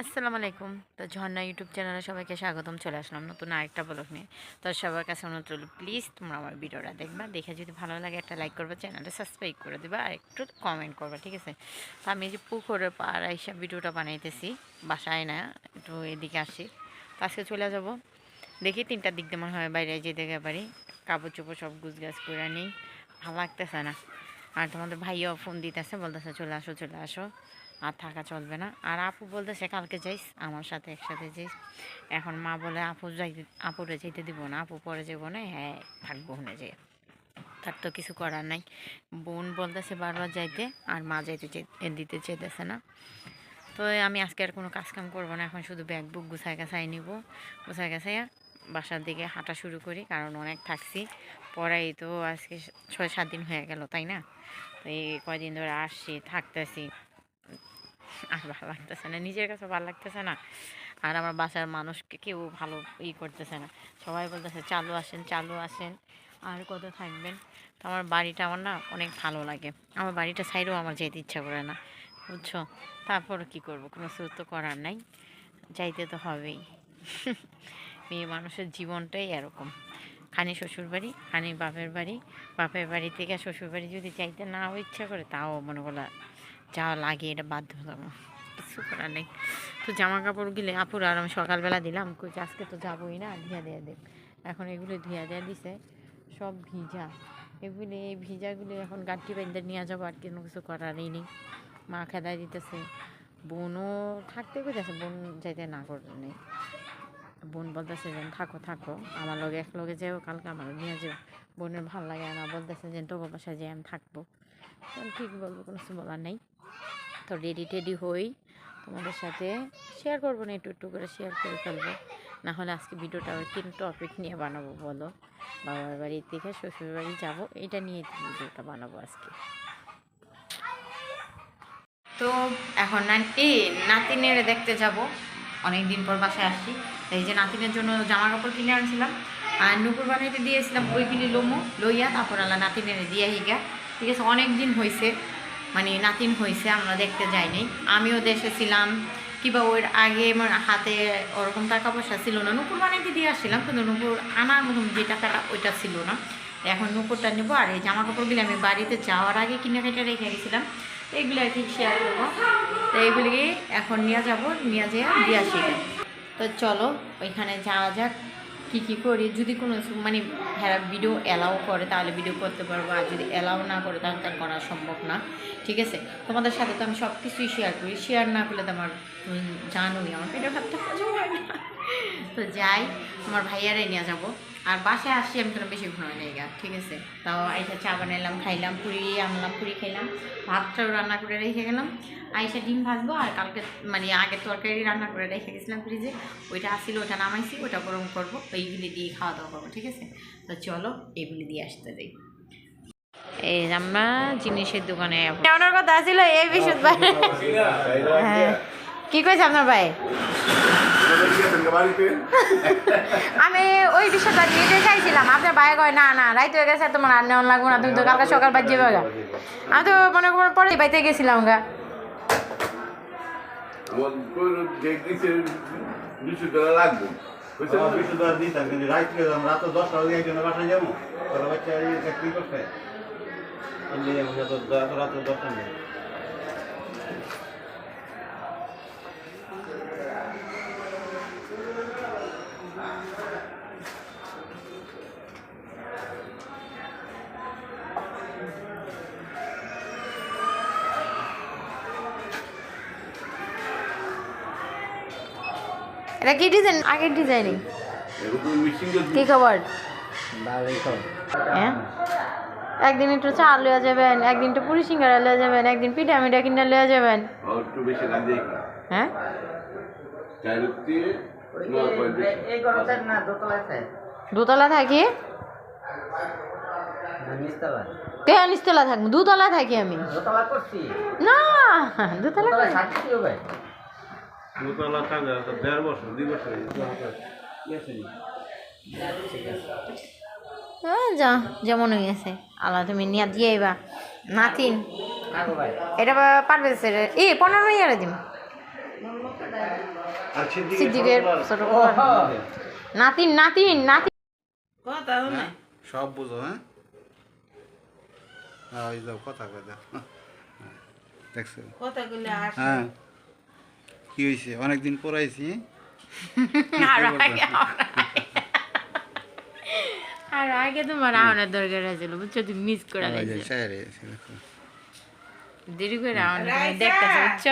আসসালামু আলাইকুম। তো ঝর্ণা ইউটিউব চ্যানেলে সবাইকে স্বাগতম, চলে আসলাম নতুন আরেকটা ব্লগ নিয়ে। তো সবার কাছে অনুরোধ রইল, প্লিজ তোমরা আমার ভিডিওটা দেখবা, দেখে যদি ভালো লাগে একটা লাইক করবে, চ্যানেলটা সাবস্ক্রাইব করে দেবা আর একটু কমেন্ট করবা, ঠিক আছে? তো আমি যে পুকুরের পাড় আইসা ভিডিওটা বানাইতেছি, বাসায় না, একটু এদিকে আসি। তো আজকে চলে যাব। দেখি তিনটার দিক দিয়ে মনে হয় বাইরে যেতে পারি। কাপড় চোপড় সব গুছ গাছ করে নিই, ভালো লাগতেছে না। আর তোমাদের ভাইও ফোন দিতেছে, বলতেছে, চলে আসো চলে আসো। আর থাকা চলবে না। আর আপু বলতেছে কালকে যাইস, আমার সাথে একসাথে যাইস। এখন মা বলে আপু যাইতে, আপুরে যেতে দিব না, আপু পরে যাব না হ্যাঁ থাকব ওখানে যে তার তো কিছু করার নাই। বোন বলতেছে বারবার যাইতে, আর মা যাইতে দিতে চাইতেছে না। তো আমি আজকে আর কোনো কাজ কাম করব না, এখন শুধু ব্যাগ বুক গুছাই গাছাই নিব। গুছাই গাছাইয়া বাসার দিকে হাঁটা শুরু করি, কারণ অনেক থাকছি। পড়াই তো আজকে ছয় সাত দিন হয়ে গেল, তাই না? তো এই কয়দিন ধরে আসছি, থাকতেছি। আর ভালো লাগতেছে না, নিজের কাছে ভালো লাগতেছে না। আর আমার বাসার মানুষকে কেউ ভালো ই করতেছে না। সবাই বলতেছে, চালু আসেন চালু আসেন, আর কত থাকবেন? তো আমার বাড়িটা আমার না অনেক ভালো লাগে। আমার বাড়িটা সাইডেও আমার যেতে ইচ্ছা করে না, বুঝছ? তারপর কি করব? কোনো সুর তো করার নাই। যাইতে তো হবেই। মেয়ে মানুষের জীবনটাই এরকম। খানি শ্বশুর বাড়ি, খানি বাপের বাড়ি। বাপের বাড়ি থেকে শ্বশুর বাড়ি যদি যাইতে নাও ইচ্ছা করে, তাও মনে করলা যাওয়া লাগে, এটা বাধ্যতামূলক কিছু করার নেই। তো জামা কাপড় গেলে আপুর আর আমি সকালবেলা দিলাম কই আজকে তো যাবোই না ধুয়া দেয়া দেব এখন এগুলো ধুয়া দেয়া দিছে, সব ভিজা। এগুলি, এই ভিজাগুলি এখন গাঠি বেঁধে নিয়ে যাব, আর কোনো কিছু করারই নেই। মা খেদাই দিতেছে। বোনও থাকতে কইতেছে, বোন যাইতে না করে নেই বোন বলতেছে যে থাকো থাকো, আমার লগে এক লগে যাও কালকে আমার নিয়ে যাও বোনের ভালো লাগে না, বলতেছে যে তোকে বাসায় যে আমি থাকব। তো আমি ঠিক বলব, কোনো কিছু বলার নেই। তো রেডি টেডি হই, তোমাদের সাথে শেয়ার করব না, একটু একটু করে শেয়ার করে ফেলব। না হলে আজকে ভিডিওটা তিন টপিক নিয়ে বানাবো, বলো। বাবার বাড়ি থেকে শ্বশুর বাড়ি যাব, এটা নিয়ে ভিডিওটা বানাবো আজকে। তো এখন নাতি, নাতিনের দেখতে যাব অনেক দিন পর বাসায় আসছি এই যে নাতিনের জন্য জামা কাপড় কিনে আনছিলাম। আর নুপুর বানাইতে দিয়েছিলাম ওইগুলি লোমো, লইয়া, তারপর আল্লাহ নাতিনের দিয়ে হিগা। ঠিক আছে অনেক দিন হয়েছে মানে নাতিন হয়েছে আমরা দেখতে যাইনি আমিও দেশে ছিলাম, কিংবা ওর আগে আমার হাতে ওরকম টাকা পয়সা ছিল না। নুপুর বানাইতে দিয়ে আসছিলাম, কিন্তু নুপুর আনার মতন যে টাকাটা ওইটা ছিল না। এখন নুপুরটা নেব, আর এই জামা কাপড়গুলি আমি বাড়িতে যাওয়ার আগে কিনে কেটে রেখে গেছিলাম। এগুলো আর কি শেয়ার করব। তো এইগুলিকে এখন নিয়ে যাব, নিয়ে যেয়ে দিয়ে আসি। তো চলো, ওইখানে যাওয়া যাক, কী কী করি। যদি কোনো মানে হ্যাঁ ভিডিও অ্যালাউ করে, তাহলে ভিডিও করতে পারব। আর যদি অ্যালাউ না করে, তাহলে তার করা সম্ভব না। ঠিক আছে? তোমাদের সাথে তো আমি সব কিছুই শেয়ার করি। শেয়ার না করলে তো আমার জানোই, আমার পেটের হজম হয় না। তো যাই আমার ভাইয়ারাই নিয়ে যাব। আর বাসায় আসছি আমি কোনো বেশি ঘুমাই নেই গা ঠিক আছে? তাও আইসা চা বানাইলাম খাইলাম পুরি আনলাম পুরি খাইলাম ভাতটাও রান্না করে রেখে গেলাম। আইসা ডিম ভাজবো আর কালকে মানে আগের তরকারি রান্না করে রেখে গেছিলাম ফ্রিজে। ওইটা আসছিল ওটা নামাইছি ওটা গরম করব এইগুলি দিয়ে খাওয়া দাওয়া করব ঠিক আছে? তো চলো এইগুলি দিয়ে আসতে যাই। এই আমরা জিনিসের দোকানে ওনার কথা ছিল এই বিশুদ্ধ ভাই হ্যাঁ। কি কইছে আপনার ভাই? আমি ওই বিষয়টা নিতে চাইছিলাম। আপনার ভাই কয় না না রাইতে হয়ে গেছে তোমার আর নেওয়া লাগবো না তুমি তো কালকে সকাল বাদ যাবে গা। আমি তো মনে করো পরে বাইতে গেছিলাম গা। লাগবে। রাত দশটা এটা কি ডিজাইন আগের ডিজাইনিং কি খবর? হ্যাঁ? একদিন একটু চা লইয়া যাবেন একদিন একটু পুরি সিঙ্গারা লইয়া যাবেন একদিন পিঠা মিঠা কিনে লইয়া যাবেন। আর একটু বেশি লাগে হ্যাঁ? দোতলা থাকি? নিচতলায় কে নিচতলা থাকব দুতলা থাকি আমি। না দুতলা দুতলা তো দেড় বছর দুই বছর হ্যাঁ, যা যেমন হয়ে গেছে। আল্লাহ তুমি নিয়ে দিয়ে আইবা। নাতিন এটা পারবে স্যার এই পনেরো ইয়ারে দিন সিদ্দিকের ছোট। নাতিন নাতিন নাতিন। কথা শুনে সব বুঝো হ্যাঁ? হ্যাঁ, ওই যাও কথা কয় দাও দেখছ? কথা কইলে হাসি হ্যাঁ। কি হয়েছে অনেকদিন পড়াইছি। আর আগে তোমার আওয়ানোর দরকার আছে বুঝছ? তুমি মিস করে দেরি করে দেখতেছো বুঝছ?